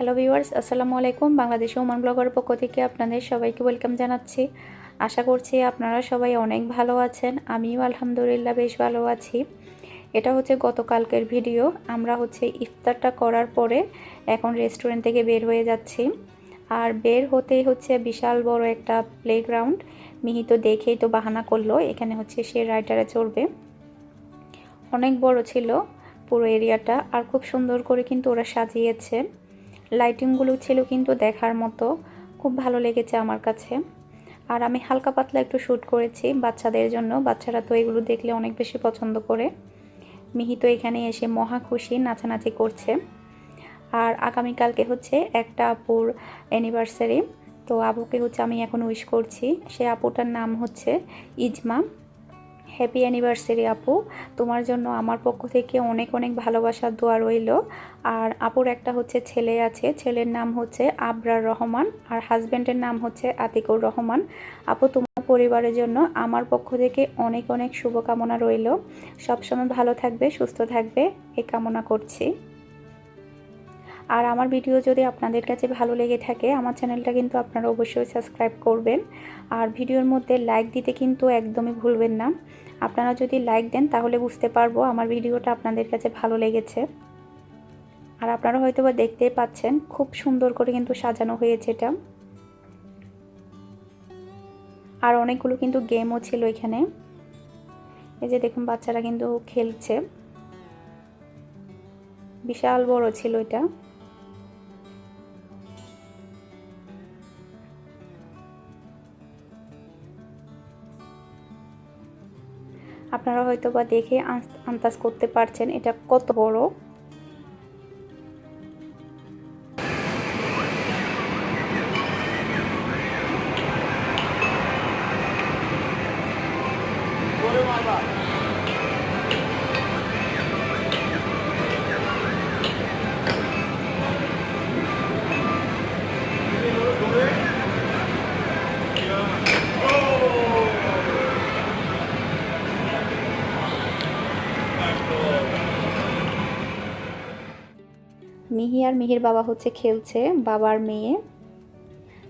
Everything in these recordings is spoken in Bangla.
হ্যালো ভিউয়ার্স আসসালামু আলাইকুম। বাংলাদেশ ওমান ব্লগার পক্ষ থেকে আপনাদের সবাইকে ওয়েলকাম জানাচ্ছি। আশা করছি আপনারা সবাই অনেক ভালো আছেন। আমিও আলহামদুলিল্লাহ বেশ ভালো আছি। এটা হচ্ছে গতকালকের ভিডিও আমরা হচ্ছে ইফতারটা করার পরে এখন রেস্টুরেন্ট থেকে বের হয়ে যাচ্ছি। আর বের হতেই হচ্ছে বিশাল বড় একটা প্লেগ্রাউন্ড মিহি তো দেখেই তো বাহানা করল, এখানে হচ্ছে সে রাইডারে চড়বে অনেক বড় ছিল পুরো এরিয়াটা আর খুব সুন্দর করে কিন্তু ওরা সাজিয়েছে। লাইটিংগুলো ছিল কিন্তু দেখার মতো। খুব ভালো লেগেছে আমার কাছে। আর আমি হালকা পাতলা একটু শ্যুট করেছি বাচ্চাদের জন্য। বাচ্চারা তো এগুলো দেখলে অনেক বেশি পছন্দ করে। মিহি তো এখানে এসে মহা খুশি, নাচানাচি করছে। আর আগামীকালকে হচ্ছে একটা আপুর অ্যানিভার্সারি তো আপুকে হচ্ছে আমি এখন উইশ করছি। সে আপুটার নাম হচ্ছে ইজমা। হ্যাপি অ্যানিভার্সারি আপু। তোমার জন্য আমার পক্ষ থেকে অনেক অনেক ভালোবাসার দোয়া রইল। আর আপুর একটা হচ্ছে ছেলে আছে। ছেলের নাম হচ্ছে আবরার রহমান আর হাজব্যান্ডের নাম হচ্ছে আতিকুর রহমান। আপু, তোমার পরিবারের জন্য আমার পক্ষ থেকে অনেক অনেক শুভকামনা রইল। সবসময় ভালো থাকবে, সুস্থ থাকবে। এ কামনা করছি। আর আমার ভিডিও যদি আপনাদের কাছে ভালো লেগে থাকে, আমার চ্যানেলটা কিন্তু আপনারা অবশ্যই সাবস্ক্রাইব করবেন। আর ভিডিওর মধ্যে লাইক দিতে কিন্তু একদমই ভুলবেন না। আপনারা যদি লাইক দেন, তাহলে বুঝতে পারব আমার ভিডিওটা আপনাদের কাছে ভালো লেগেছে। আর আপনারা হয়তো বা দেখতেই পাচ্ছেন, খুব সুন্দর করে কিন্তু সাজানো হয়েছে এটা। আর অনেকগুলো কিন্তু গেমও ছিল এখানে। এই যে দেখুন, বাচ্চারা কিন্তু খেলছে। বিশাল বড় ছিল এটা। আপনারা হয়তো বা দেখে আন্দাজ করতে পারছেন এটা কত বড়। মিহি আর মিহির বাবা হচ্ছে খেলছে বাবার মেয়ে।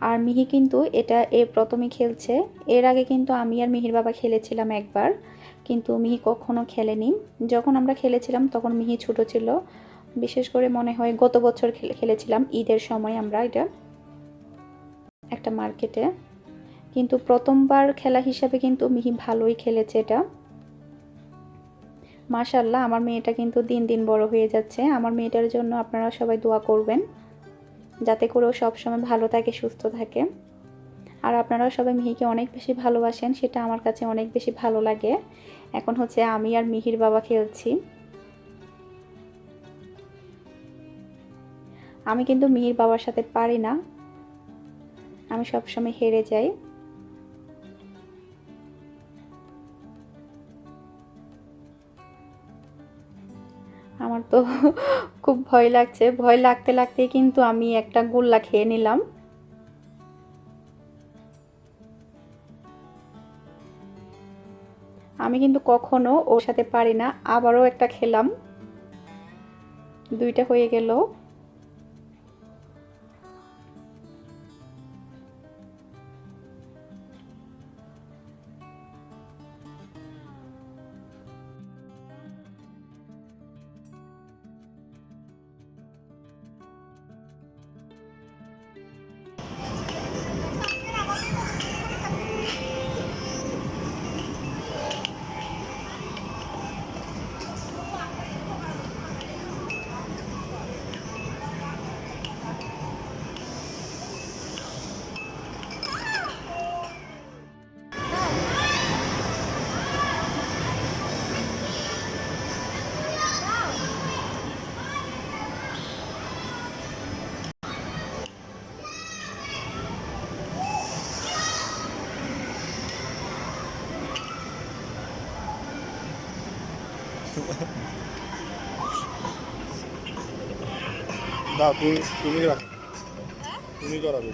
আর মিহি কিন্তু এটা এ প্রথমে খেলছে। এর আগে কিন্তু আমি আর মিহির বাবা খেলেছিলাম একবার, কিন্তু মিহি কখনো খেলেনি। যখন আমরা খেলেছিলাম তখন মিহি ছোট ছিল। বিশেষ করে মনে হয় গত বছর খেলেছিলাম, ঈদের সময় আমরা এটা একটা মার্কেটে। কিন্তু প্রথমবার খেলা হিসাবে কিন্তু মিহি ভালোই খেলেছে এটা। মাশাল্লাহ আমার মেয়েটা কিন্তু দিন দিন বড় হয়ে যাচ্ছে। আমার মেয়েটার জন্য আপনারা সবাই দোয়া করবেন, যাতে করে ও সবসময় ভালো থাকে, সুস্থ থাকে। আর আপনারাও সবাই মিহিকে অনেক বেশি ভালোবাসেন, সেটা আমার কাছে অনেক বেশি ভালো লাগে। এখন হচ্ছে আমি আর মিহির বাবা খেলছি। আমি কিন্তু মিহির বাবার সাথে পারি না। আমি সবসময় হেরে যাই। তো খুব ভয় লাগছে। ভয় লাগতে লাগতে কিন্তু আমি একটা গোল্লা খেয়ে নিলাম। আমি কিন্তু কখনো ওর সাথে পারি না, আবারও একটা খেলাম। দুইটা হয়ে গেল। না তুমি তুমি রাখো। তুমি করাবে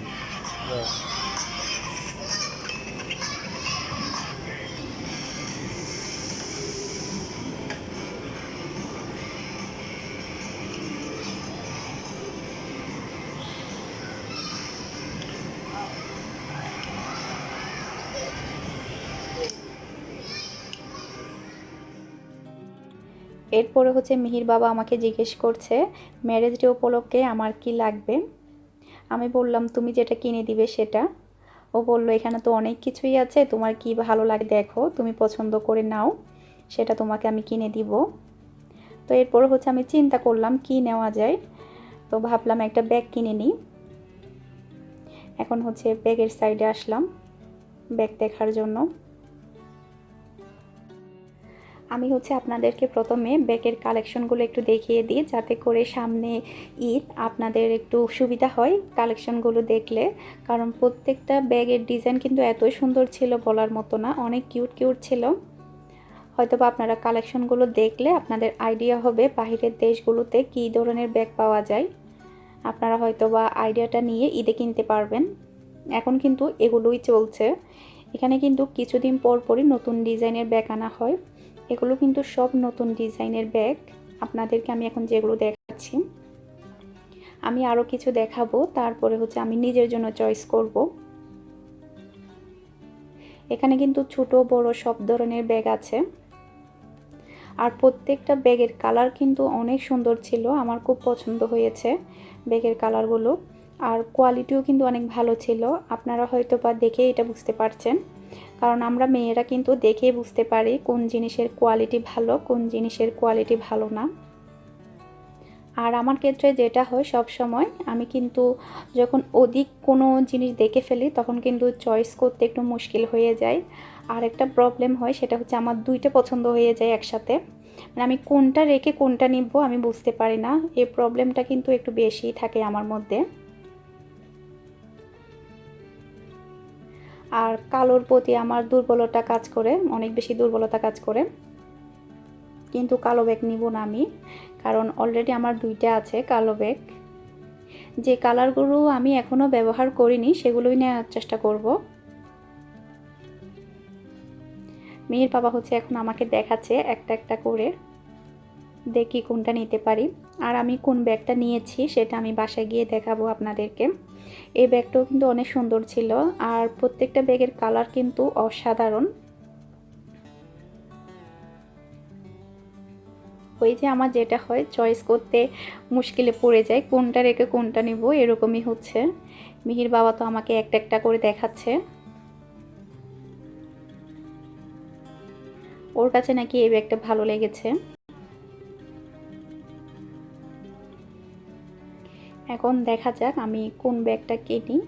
এরপরে হচ্ছে মিহির বাবা আমাকে জিজ্ঞেস করছে ম্যারেজ ডে উপলক্ষে আমার কি লাগবে? আমি বললাম, তুমি যেটা কিনে দিবে সেটা। ও বলল, এখানে তো অনেক কিছুই আছে, তোমার কি ভালো লাগে দেখো, তুমি পছন্দ করে নাও, সেটা তোমাকে আমি কিনে দিব। তো এরপর হচ্ছে আমি চিন্তা করলাম, কি নেওয়া যায়? তো ভাবলাম একটা ব্যাগ কিনে নিই। এখন হচ্ছে ব্যাগের সাইডে আসলাম, ব্যাগ দেখার জন্য। আমি হচ্ছে আপনাদেরকে প্রথমে ব্যাগের কালেকশনগুলো একটু দেখিয়ে দিই, যাতে করে সামনে ঈদ আপনাদের একটু সুবিধা হয় কালেকশনগুলো দেখলে। কারণ প্রত্যেকটা ব্যাগের ডিজাইন কিন্তু এতই সুন্দর ছিল বলার মতো না, অনেক কিউট কিউট ছিল। হয়তো বা আপনারা কালেকশনগুলো দেখলে আপনাদের আইডিয়া হবে বাহিরের দেশগুলোতে কী ধরনের ব্যাগ পাওয়া যায়। আপনারা হয়তো বা আইডিয়াটা নিয়ে ঈদে কিনতে পারবেন। এখন কিন্তু এগুলোই চলছে। এখানে কিন্তু কিছুদিন পর পরই নতুন ডিজাইনের ব্যাগ আনা হয়। এগুলো কিন্তু সব নতুন ডিজাইনের ব্যাগ। আপনাদেরকে আমি এখন যেগুলো দেখাচ্ছি, আমি আরও কিছু দেখাবো। তারপরে হচ্ছে আমি নিজের জন্য চয়েস করব। এখানে কিন্তু ছোট, বড় সব ধরনের ব্যাগ আছে। আর প্রত্যেকটা ব্যাগের কালার কিন্তু অনেক সুন্দর ছিল, আমার খুব পছন্দ হয়েছে ব্যাগের কালারগুলো। আর কোয়ালিটিও কিন্তু অনেক ভালো ছিল, আপনারা হয়তো বা দেখে এটা বুঝতে পারছেন। কারণ আমরা মেয়েরা কিন্তু দেখেই বুঝতে পারি কোন জিনিসের কোয়ালিটি ভালো, কোন জিনিসের কোয়ালিটি ভালো না। আর আমার ক্ষেত্রে যেটা হয়, সব সময় আমি কিন্তু যখন অধিক কোনো জিনিস দেখে ফেলি, তখন কিন্তু চয়েস করতে একটু মুশকিল হয়ে যায়। আর একটা প্রবলেম হয়, সেটা হচ্ছে আমার দুইটা পছন্দ হয়ে যায় একসাথে। মানে আমি কোনটা রেখে কোনটা নিব আমি বুঝতে পারি না। এই প্রবলেমটা কিন্তু একটু বেশি থাকে আমার মধ্যে। আর কালোর প্রতি আমার দুর্বলতা কাজ করে, অনেক বেশি দুর্বলতা কাজ করে। কিন্তু কালো ব্যাগ নিব না আমি, কারণ অলরেডি আমার দুইটা আছে কালো ব্যাগ। যে কালারগুলো আমি এখনও ব্যবহার করিনি, সেগুলোই নেওয়ার চেষ্টা করব। মেয়ের বাবা হচ্ছে এখন আমাকে দেখাচ্ছে একটা একটা করে। দেখি কোনটা নিতে পারি। আর আমি কোন ব্যাগটা নিয়েছি সেটা আমি বাসায় গিয়ে দেখাবো আপনাদেরকে। এই ব্যাগটাও কিন্তু অনেক সুন্দর ছিল আর প্রত্যেকটা ব্যাগের কালার কিন্তু অসাধারণ। ওই যে আমার যেটা হয় চয়েস করতে মুশকিলে পড়ে যায়, কোনটা রেখে কোনটা নিব, এরকমই হচ্ছে। মিহির বাবা তো আমাকে একটা একটা করে দেখাচ্ছে। ওর কাছে নাকি এই ব্যাগটা ভালো লেগেছে। এখন দেখা যাক আমি কোন ব্যাগটা কিনি।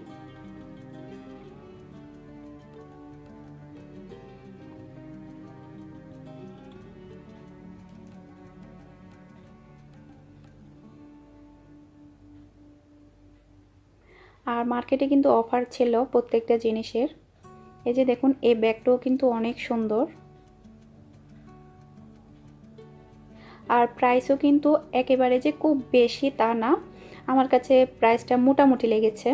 আর মার্কেটে কিন্তু অফার ছিল প্রত্যেকটা জিনিসের। এই যে দেখুন, এই ব্যাগটাও কিন্তু অনেক সুন্দর। আর প্রাইসও কিন্তু একেবারে যে খুব বেশি তা না। আমার কাছে প্রাইসটা মোটামুটি লেগেছে।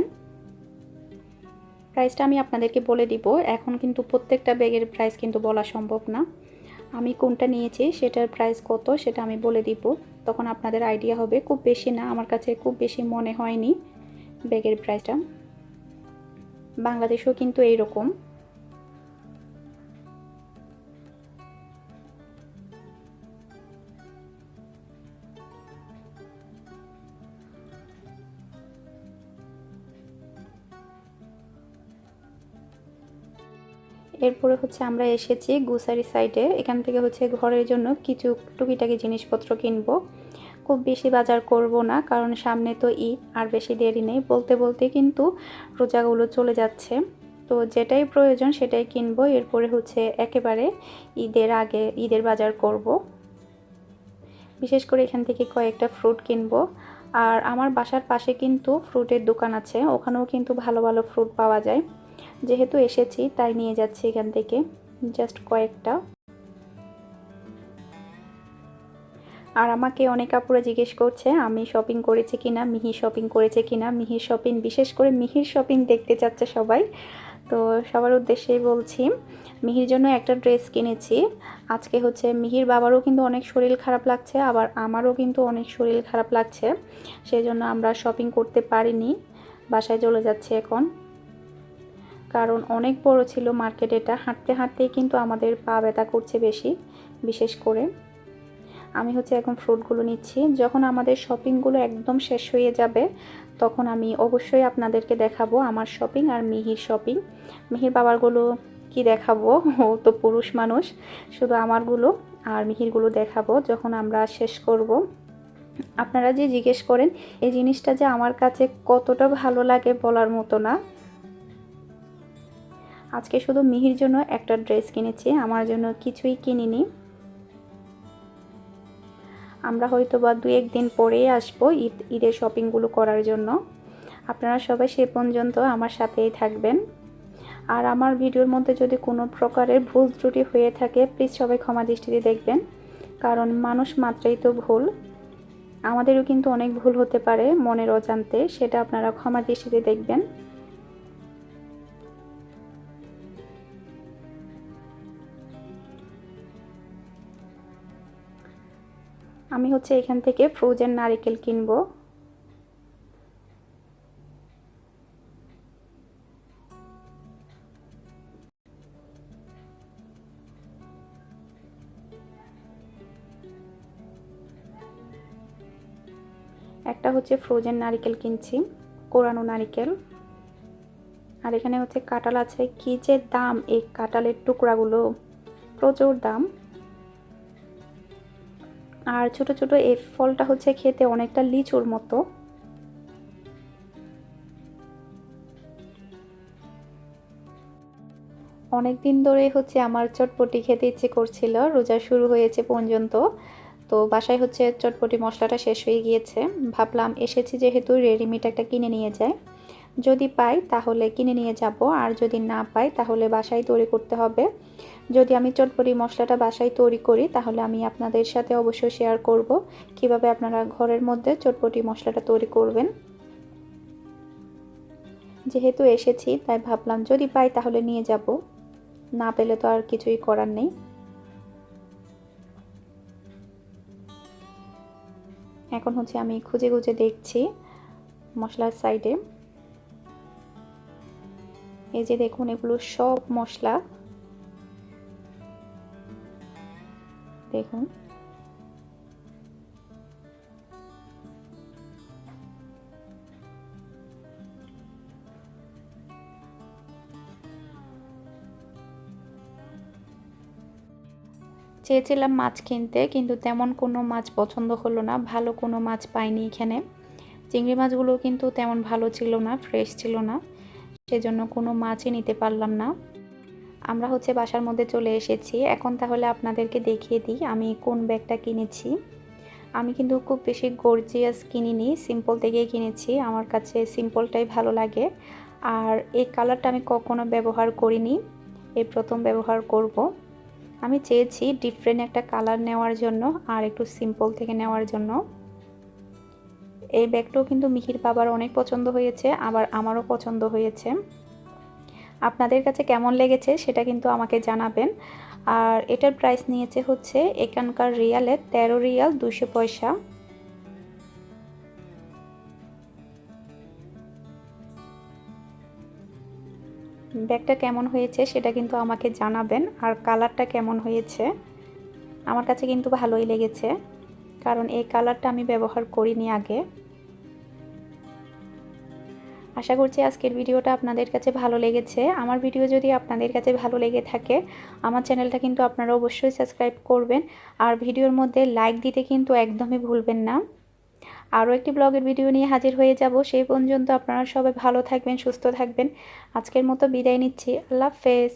প্রাইসটা আমি আপনাদেরকে বলে দিব, এখন কিন্তু প্রত্যেকটা ব্যাগের প্রাইস কিন্তু বলা সম্ভব না। আমি কোনটা নিয়েছি, সেটার প্রাইস কত, সেটা আমি বলে দিব। তখন আপনাদের আইডিয়া হবে, খুব বেশি না, আমার কাছে খুব বেশি মনে হয়নি ব্যাগের প্রাইসটা বাংলাদেশেও কিন্তু এইরকম। এরপরে হচ্ছে আমরা এসেছি গুসারি সাইডে এখান থেকে হচ্ছে ঘরের জন্য কিছু টুকিটাকি জিনিসপত্র কিনবো। খুব বেশি বাজার করব না, কারণ সামনে তো ঈদ, আর বেশি দেরি নেই। বলতে বলতে কিন্তু রোজাগুলো চলে যাচ্ছে। তো যেটাই প্রয়োজন সেটাই কিনবো। এরপরে হচ্ছে একেবারে ঈদের আগে ঈদের বাজার করব। বিশেষ করে এখান থেকে কয়েকটা ফ্রুট কিনবো। আর আমার বাসার পাশে কিন্তু ফ্রুটের দোকান আছে। ওখানেও কিন্তু ভালো ভালো ফ্রুট পাওয়া যায়। যেহেতু এসেছি, তাই নিয়ে যাচ্ছি এখান থেকে। জাস্ট কয়েকটা। আর আমাকে অনেক আপুরা জিজ্ঞেস করছে, আমি শপিং করেছি কিনা মিহি শপিং করেছে কিনা। মিহির শপিং বিশেষ করে মিহির শপিং দেখতে চাচ্ছে সবাই। তো সবার উদ্দেশ্যেই বলছি, মিহির জন্য একটা ড্রেস কিনেছি। আজকে হচ্ছে মিহির বাবারও কিন্তু অনেক শরীর খারাপ লাগছে, আবার আমারও কিন্তু অনেক শরীর খারাপ লাগছে। সেই জন্য আমরা শপিং করতে পারিনি, বাসায় চলে যাচ্ছি এখন। কারণ অনেক বড় ছিল মার্কেট এটা। হাঁটতে হাঁটতেই কিন্তু আমাদের পা ব্যথা করছে বেশি, বিশেষ করে। আমি হচ্ছে এখন ফ্রুটগুলো নিচ্ছি। যখন আমাদের শপিংগুলো একদম শেষ হয়ে যাবে, তখন আমি অবশ্যই আপনাদেরকে দেখাবো আমার শপিং আর মিহির শপিং। মিহির বাবারগুলো কি দেখাবো? ও তো পুরুষ মানুষ। শুধু আমারগুলো আর মিহিরগুলো দেখাবো যখন আমরা শেষ করব। আপনারা যে জিজ্ঞেস করেন, এই জিনিসটা যে আমার কাছে কতটা ভালো লাগে বলার মতো না। আজকে শুধু মিহির জন্য একটা ড্রেস কিনেছি, আমার জন্য কিছুই কিনিনি। আমরা হয়তো বা দু একদিন পরেই আসব ঈদ, ঈদের শপিংগুলো করার জন্য। আপনারা সবাই সে পর্যন্ত আমার সাথেই থাকবেন। আর আমার ভিডিওর মধ্যে যদি কোনো প্রকারের ভুল ত্রুটি হয়ে থাকে প্লিজ সবাই ক্ষমা দৃষ্টিতে দেখবেন। কারণ মানুষ মাত্রাই তো ভুল। আমাদেরও কিন্তু অনেক ভুল হতে পারে মনের অজান্তে, সেটা আপনারা ক্ষমা দৃষ্টিতে দেখবেন। আমি হচ্ছে এখান থেকে ফ্রোজেন নারিকেল কিনবো। একটা হচ্ছে ফ্রোজেন নারিকেল কিনছি, কোরানো নারিকেল। আর এখানে হচ্ছে কাঁঠাল আছে, কি যে দাম এই কাঁঠালের টুকরাগুলো, প্রচুর দাম। আর ছোট ছোট এই ফলটা হচ্ছে খেতে অনেকটা লিচুর মতো। অনেক দিন ধরে হচ্ছে আমার চটপটি খেতে ইচ্ছে করছিল, রোজা শুরু হয়েছে পর্যন্ত। তো বাসায় হচ্ছে চটপটি মশলাটা শেষ হয়ে গিয়েছে। ভাবলাম এসেছি যেহেতু রেডিমেড একটা কিনে নিয়ে যায় যদি পাই তাহলে কিনে নিয়ে যাব, আর যদি না পাই তাহলে বাসায় তৈরি করতে হবে। যদি আমি চটপটি মশলাটা বাসায় তৈরি করি তাহলে আমি আপনাদের সাথে অবশ্যই শেয়ার করব, কীভাবে আপনারা ঘরের মধ্যে চটপটি মশলাটা তৈরি করবেন। যেহেতু এসেছি, তাই ভাবলাম যদি পাই তাহলে নিয়ে যাব। না পেলে তো আর কিছুই করার নেই। এখন হচ্ছে আমি খুঁজে খুঁজে দেখছি মশলার সাইডে এই যে দেখুন, এগুলো সব মশলা। দেখুন। চেয়েছিলাম মাছ কিনতে, কিন্তু তেমন কোনো মাছ পছন্দ হলো না। ভালো কোনো মাছ পাইনি এখানে। চিংড়ি মাছগুলো কিন্তু তেমন ভালো ছিল না, ফ্রেশ ছিল না। সেজন্য কোনো মাছই নিতে পারলাম না। আমরা হচ্ছে বাসার মধ্যে চলে এসেছি। এখন তাহলে আপনাদেরকে দেখিয়ে দিই আমি কোন ব্যাগটা কিনেছি। আমি কিন্তু খুব বেশি গর্জিয়াস কিনিনি সিম্পল থেকেই কিনেছি। আমার কাছে সিম্পলটাই ভালো লাগে। আর এই কালারটা আমি কখনো ব্যবহার করিনি। এই প্রথম ব্যবহার করব। আমি চেয়েছি ডিফারেন্ট একটা কালার নেওয়ার জন্য আর একটু সিম্পল থেকে নেওয়ার জন্য। এই ব্যাগটাও কিন্তু মিহির বাবার অনেক পছন্দ হয়েছে, আবার আমারও পছন্দ হয়েছে। আপনাদের কাছে কেমন লেগেছে সেটা কিন্তু আমাকে জানাবেন। আর এটার প্রাইস নিয়েছে হচ্ছে এখানকার রিয়ালে তেরো রিয়াল দুশো পয়সা। ব্যাগটা কেমন হয়েছে সেটা কিন্তু আমাকে জানাবেন, আর কালারটা কেমন হয়েছে আমার কাছে কিন্তু ভালোই লেগেছে, কারণ এই কালারটা আমি ব্যবহার করিনি আগে। আশা করছি আজকের ভিডিওটা আপনাদের কাছে ভালো লেগেছে। আমার ভিডিও যদি আপনাদের কাছে ভালো লেগে থাকে, আমার চ্যানেলটা কিন্তু আপনারা অবশ্যই সাবস্ক্রাইব করবেন। আর ভিডিওর মধ্যে লাইক দিতে কিন্তু একদমই ভুলবেন না। আরও একটি ব্লগের ভিডিও নিয়ে হাজির হয়ে যাব। সেই পর্যন্ত আপনারা সবাই ভালো থাকবেন, সুস্থ থাকবেন। আজকের মতো বিদায় নিচ্ছি। আল্লাহ হাফেজ।